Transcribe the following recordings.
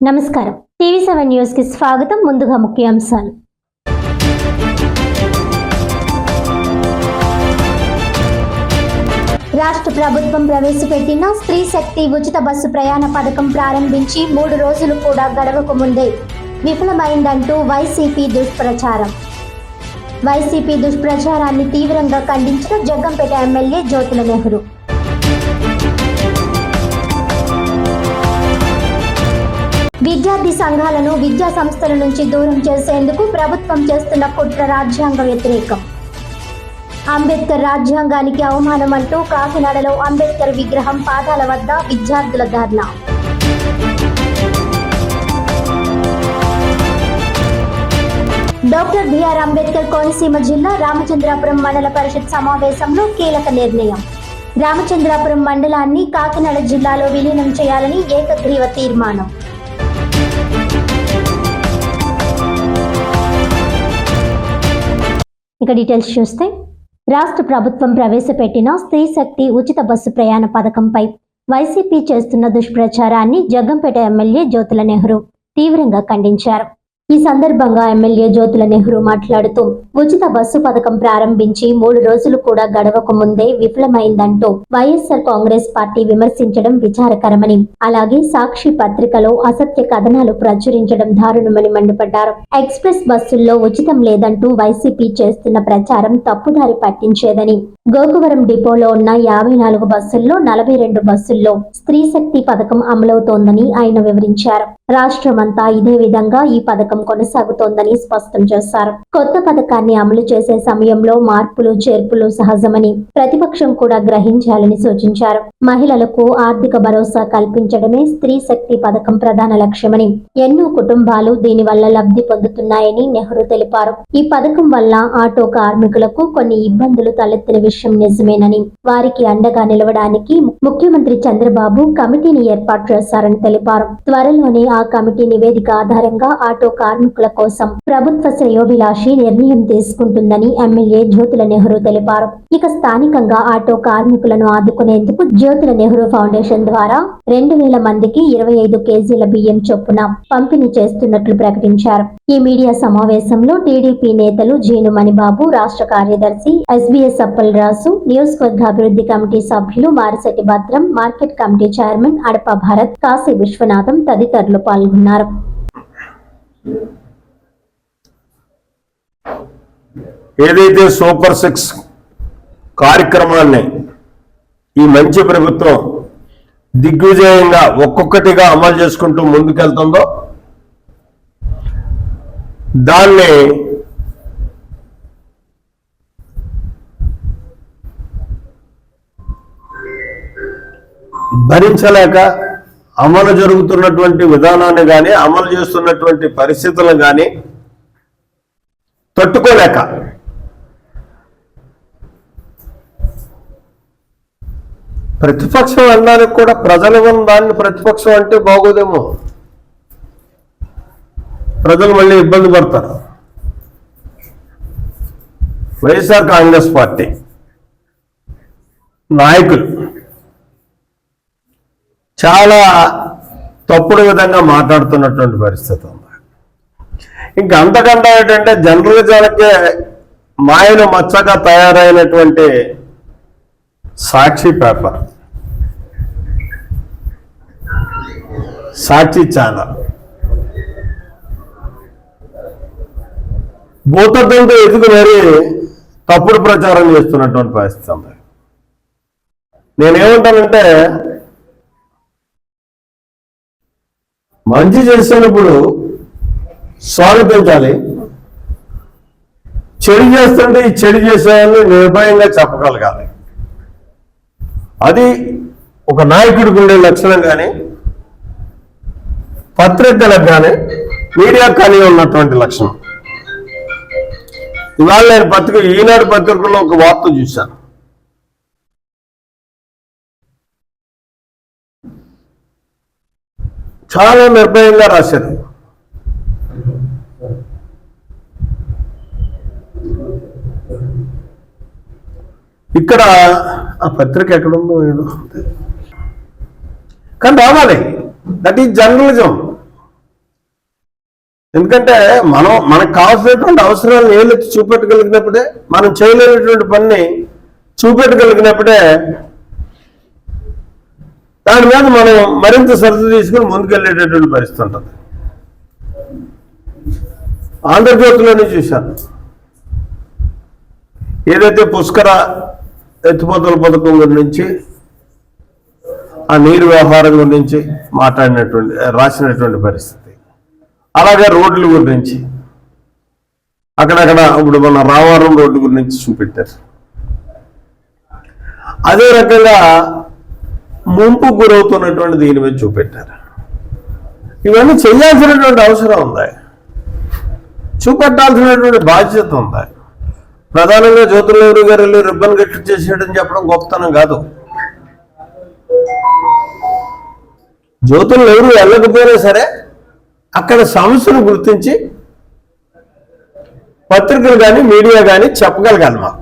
నమస్కారం. TV seven న్యూస్కి స్వాగతం. ముందుగా ముఖ్యాంశాలు. రాష్ట్ర ప్రభుత్వం ప్రవేశపెట్టిన స్త్రీ శక్తి ఉచిత బస్సు ప్రయాణ పథకం ప్రారంభించి మూడు రోజులు కూడా గడవక ముందే విఫలమైందంటూ వైసీపీ దుష్ప్రచారం. వైసీపీ దుష్ప్రచారాన్ని తీవ్రంగా ఖండించిన జగ్గంపేట ఎమ్మెల్యే జ్యోతుల నెహ్రూ. విద్యార్థి సంఘాలను విద్యా సంస్థల నుంచి దూరం చేసేందుకు ప్రభుత్వం చేస్తున్న కుట్ర రాజ్యాంగ వ్యతిరేకం. అంబేద్కర్ రాజ్యాంగానికి అవమానం అంటూ కాకినాడలో అంబేద్కర్ విగ్రహం పాదాల వద్ద విద్యార్థుల ధర్నా. డాక్టర్ బిఆర్ అంబేద్కర్ కోనసీమ జిల్లా రామచంద్రాపురం మండల పరిషత్ సమావేశంలో కీలక నిర్ణయం. రామచంద్రాపురం మండలాన్ని కాకినాడ జిల్లాలో విలీనం చేయాలని ఏకగ్రీవ తీర్మానం. ఇక డీటెయిల్స్ చూస్తే రాష్ట్ర ప్రభుత్వం ప్రవేశపెట్టిన స్త్రీ శక్తి ఉచిత బస్సు ప్రయాణ పథకంపై వైసీపీ చేస్తున్న దుష్ప్రచారాన్ని జగ్గంపేట ఎమ్మెల్యే జ్యోతుల నెహ్రూ తీవ్రంగా ఖండించారు. ఈ సందర్భంగా ఎమ్మెల్యే జ్యోతుల నెహ్రూ మాట్లాడుతూ ఉచిత బస్సు పథకం ప్రారంభించి మూడు రోజులు కూడా గడవక ముందే విఫలమైందంటూ వైఎస్ఆర్ కాంగ్రెస్ పార్టీ విమర్శించడం విచారకరమని అలాగే సాక్షి పత్రికలో అసత్య కథనాలు ప్రచురించడం దారుణమని మండిపడ్డారు. ఎక్స్ప్రెస్ బస్సుల్లో ఉచితం లేదంటూ వైసీపీ చేస్తున్న ప్రచారం తప్పుదారి పట్టించేదని గోకువరం డిపోలో ఉన్న యాభై నాలుగు బస్సుల్లో నలభై రెండు బస్సుల్లో స్త్రీ శక్తి పథకం అమలవుతోందని ఆయన వివరించారు. రాష్ట్రమంతా ఇదే విధంగా ఈ పథకం కొనసాగుతోందని స్పష్టం చేశారు. కొత్త పథకాన్ని అమలు చేసే సమయంలో మార్పులు చేర్పులు సహజమని ప్రతిపక్షం కూడా గ్రహించాలని సూచించారు. మహిళలకు ఆర్థిక భరోసా కల్పించడమే స్త్రీ శక్తి పథకం ప్రధాన లక్ష్యమని ఎన్నో కుటుంబాలు దీనివల్ల లబ్ధి పొందుతున్నాయని నెహ్రూ తెలిపారు. ఈ పథకం వల్ల ఆటో కార్మికులకు కొన్ని ఇబ్బందులు తలెత్తిన విషయం విషయం నిజమేనని వారికి అండగా నిలవడానికి ముఖ్యమంత్రి చంద్రబాబు కమిటీని ఏర్పాటు చేశారని తెలిపారు. త్వరలోనే ఆ కమిటీ నివేదిక ఆధారంగా ఆటో కార్మికుల కోసం ప్రభుత్వ శ్రేయోభిలాషి నిర్ణయం తీసుకుంటుందని ఎమ్మెల్యే జ్యోతుల నెహ్రూ తెలిపారు. ఇక స్థానికంగా ఆటో కార్మికులను ఆదుకునేందుకు జ్యోతుల నెహ్రూ ఫౌండేషన్ ద్వారా రెండు వేల మందికి ఇరవై ఐదు కేజీల బియ్యం చొప్పున పంపిణీ చేస్తున్నట్లు ప్రకటించారు. ఈ మీడియా సమావేశంలో టీడీపీ నేతలు జీను మణిబాబు రాష్ట్ర కార్యదర్శి ఎస్బీఎస్ అప్పల్ అప్పలరాజు నియోజకవర్గ అభివృద్ధి కమిటీ సభ్యులు Marisetti Bhadram market committee chairman Adapa Bharat Kashi Viswanatham తదితరులు పాల్గొన్నారు. ఏదైతే సూపర్ సిక్స్ కార్యక్రమాన్ని ఈ మంచి ప్రభుత్వం దిగ్విజయంగా ఒక్కొక్కటిగా అమలు చేసుకుంటూ ముందుకెళ్తుందో దాన్ని భరించలేక అమలు జరుగుతున్నటువంటి విధానాన్ని కానీ అమలు చేస్తున్నటువంటి పరిస్థితులను కానీ తట్టుకోలేక ప్రతిపక్షం అనడానికి కూడా ప్రజలు ఉన్న దాన్ని ప్రతిపక్షం అంటే బాగోదేమో. ప్రజలు మళ్ళీ ఇబ్బంది పడతారు. వైఎస్ఆర్ కాంగ్రెస్ పార్టీ నాయకులు చాలా తప్పుడు విధంగా మాట్లాడుతున్నటువంటి పరిస్థితి ఉంది. ఇంకా అంతకంటే ఏంటంటే జర్నలిజానికి మాయను మచ్చగా తయారైనటువంటి సాక్షి పేపర్. సాక్షి ఛానల్. భూతద్దంతో ఎదుగు మరి తప్పుడు ప్రచారం చేస్తున్నటువంటి పరిస్థితి ఉంది. నేనేమంటానంటే మంచి చేసినప్పుడు స్వాగతించాలి చెడు చేస్తుంటే ఈ చెడు చేసేవాళ్ళని నిర్భయంగా చెప్పగలగాలి. అది ఒక నాయకుడికి ఉండే లక్షణం కానీ పత్రికలకు కానీ మీడియా కానీ ఉన్నటువంటి లక్షణం. ఇవాళ నేను పత్రిక ఈనాడు పత్రికలో ఒక వార్త చూశాను. చాలా నిర్భయంగా రాశారు. ఇక్కడ ఆ పత్రిక ఎక్కడుందో ఏదో కానీ రావాలి. దట్ ఈజ్ జర్నలిజం ఎందుకంటే మనం మనకు కావాల్సినటువంటి అవసరాలను ఏళ్ళు చూపెట్టగలిగినప్పుడే మనం చేయలేనటువంటి పని చూపెట్టగలిగినప్పుడే దాని మీద మనం మరింత శ్రద్ధ తీసుకుని ముందుకెళ్ళేటటువంటి పరిస్థితి ఉంటుంది. ఆంధ్రజ్యోతిలోనే చూశాను. ఏదైతే పుష్కర ఎత్తిపోతల పథకం గురించి ఆ నీరు వ్యవహారం గురించి మాట్లాడినటువంటి రాసినటువంటి పరిస్థితి. అలాగే రోడ్ల గురించి. అక్కడక్కడ ఇప్పుడు మన రామవరం రోడ్డు గురించి చూపెట్టారు. అదే రకంగా ముంపు గురవుతున్నటువంటి దీని మీద చూపెట్టారు. ఇవన్నీ చేయాల్సినటువంటి అవసరం ఉంది. చూపెట్టాల్సినటువంటి బాధ్యత ఉంది. ప్రధానంగా జ్యోతులూరు గారు వెళ్ళి రిబ్బన్ కట్టి చేసేయడం చెప్పడం గొప్పతనం కాదు. జ్యోతులు ఎవరు వెళ్ళకపోయినా సరే అక్కడ సమస్యను గుర్తించి పత్రికలు కానీ మీడియా కానీ చెప్పగలగాలి మాకు.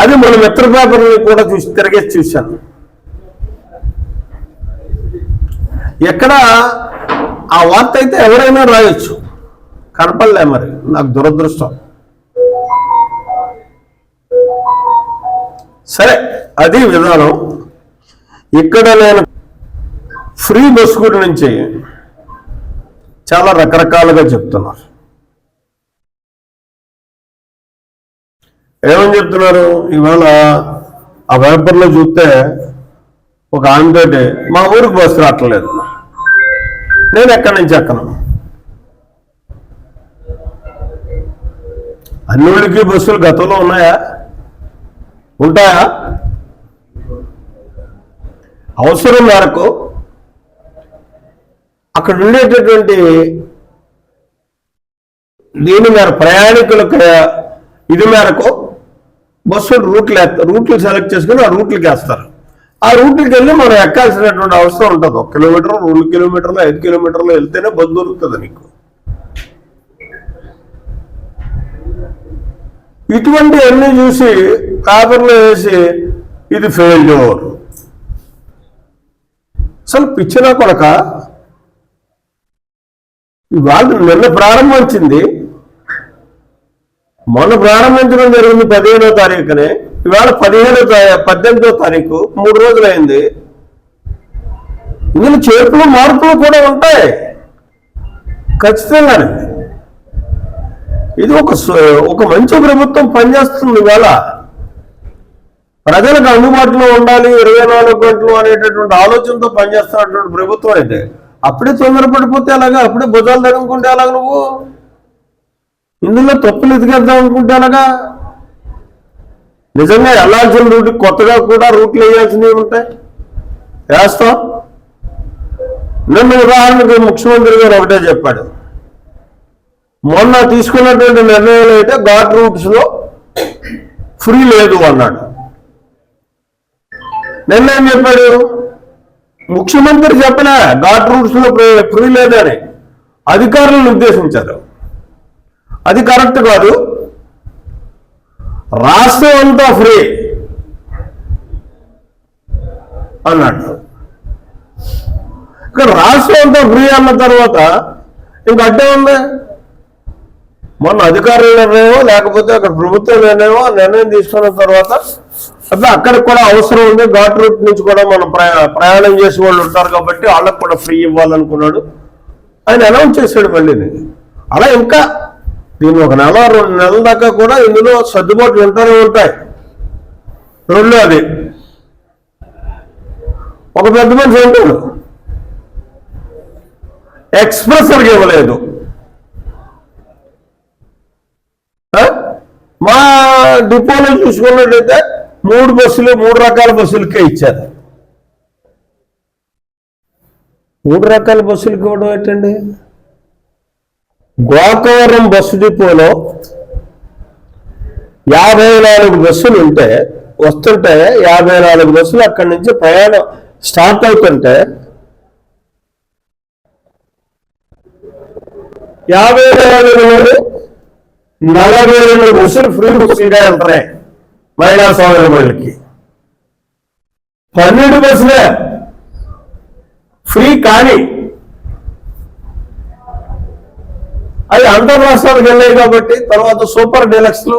అది మన మిత్ర పేపర్ని కూడా చూసి తిరిగేసి చూశాను ఎక్కడ ఆ వార్త అయితే ఎవరైనా రాయొచ్చు. కనపడలే మరి నాకు దురదృష్టం. సరే అది విధానం. ఇక్కడ నేను ఫ్రీ బస్ గురించి చాలా రకరకాలుగా చెప్తున్నారు. ఏమని చెప్తున్నారు? ఇవాళ ఆ పేపర్లో చూస్తే ఒక ఆమెతోటి మా ఊరికి బస్సు రావట్లేదు. నేను ఎక్కడి నుంచి ఎక్కను? అన్ని ఊళ్ళకి బస్సులు గతంలో ఉన్నాయా? ఉంటాయా? అవసరం మేరకు అక్కడ ఉండేటటువంటి దీని మేర ప్రయాణికులకు ఇది మేరకు బస్సులు రూట్లు వేస్తారు రూట్లు సెలెక్ట్ చేసుకుని ఆ రూట్లకి వేస్తారు. ఆ రూట్లకి వెళ్ళి మనం ఎక్కాల్సినటువంటి అవసరం ఉంటుంది. ఒక కిలోమీటర్ రెండు కిలోమీటర్లు ఐదు కిలోమీటర్లు వెళ్తేనే బస్సు దొరుకుతుంది నీకు. ఇటువంటి అన్ని చూసి పేపర్లో వేసి ఇది ఫెయిల్యూర్ అసలు పిచ్చినా కొడక? ఇవాళ నిన్న ప్రారంభించింది మొన్న ప్రారంభించడం జరిగింది పదిహేనో తారీఖునే. ఇవాళ పదిహేనో పద్దెనిమిదో తారీఖు మూడు రోజులైంది. ఇందులో చేర్పులు మార్పులు కూడా ఉంటాయి. ఖచ్చితంగానే. ఇది ఒక ఒక మంచి ప్రభుత్వం పనిచేస్తుంది ఇవాళ. ప్రజలకు అందుబాటులో ఉండాలి ఇరవై నాలుగు గంటలు అనేటటువంటి ఆలోచనతో పనిచేస్తున్నటువంటి ప్రభుత్వం అయితే. అప్పుడే తొందరపడిపోతే అలాగా అప్పుడే భుజాలు తగ్గుకుంటే అలాగ నువ్వు? ఇందులో తప్పులు ఎదిగేద్దాం అనుకుంటానగా? నిజంగా వెళ్ళాల్సిన రూట్ కొత్తగా కూడా రూట్లు వేయాల్సినవి ఉంటాయి? వేస్తాం నిన్న ఉదాహరణకు ముఖ్యమంత్రి గారు ఒకటే చెప్పాడు. మొన్న తీసుకున్నటువంటి నిర్ణయాలు అయితే ఘాట్ రూట్స్లో ఫ్రీ లేదు అన్నాడు. నిన్నేం చెప్పాడు? ముఖ్యమంత్రి చెప్పలే ఘాట్ రూట్స్లో ఫ్రీ లేదని అధికారులను ఉద్దేశించారు. అది కరెక్ట్ కాదు. రాష్ట్రం అంతా ఫ్రీ అన్నట్టు ఇక్కడ రాష్ట్రం అంతా ఫ్రీ అన్న తర్వాత ఇంక అడ్డే ఉంది. మొన్న అధికారుల నిర్ణయం లేకపోతే అక్కడ ప్రభుత్వ నిర్ణయం నిర్ణయం తీసుకున్న తర్వాత అట్లా అక్కడికి కూడా అవసరం ఉంది. ఘాట్ రూట్ నుంచి కూడా మనం ప్రయాణం చేసే వాళ్ళు ఉంటారు కాబట్టి వాళ్ళకి కూడా ఫ్రీ ఇవ్వాలనుకున్నాడు. ఆయన అనౌన్స్ చేశాడు మళ్ళీ. అలా ఇంకా దీన్ని ఒక నెల రెండు నెలల దాకా కూడా ఇందులో సర్దుబాట్లు ఉంటూనే ఉంటాయి. రెండు అది. ఒక పెద్ద మనిషి ఉంటాడు ఎక్స్ప్రెస్ ఇవ్వలేదు. మా డిపోలో చూసుకున్నట్లయితే మూడు బస్సులు మూడు రకాల బస్సులకే ఇచ్చారు. మూడు రకాల బస్సులకి ఇవ్వడం ఏంటండి? గోకవరం బస్సు డిపోలో యాభై నాలుగు బస్సులు ఉంటే వస్తుంటే యాభై నాలుగు బస్సులు అక్కడి నుంచి ప్రయాణం స్టార్ట్ అవుతుంటే యాభై నాలుగు నలభై రెండు బస్సులు ఫ్రీ బస్సులుగా ఉంటాయి మహిళా సోదరులకి. పన్నెండు బస్సులే ఫ్రీ కానీ అవి అంతర్ రాష్ట్రాలకు వెళ్ళాయి కాబట్టి తర్వాత సూపర్ డీలక్స్లు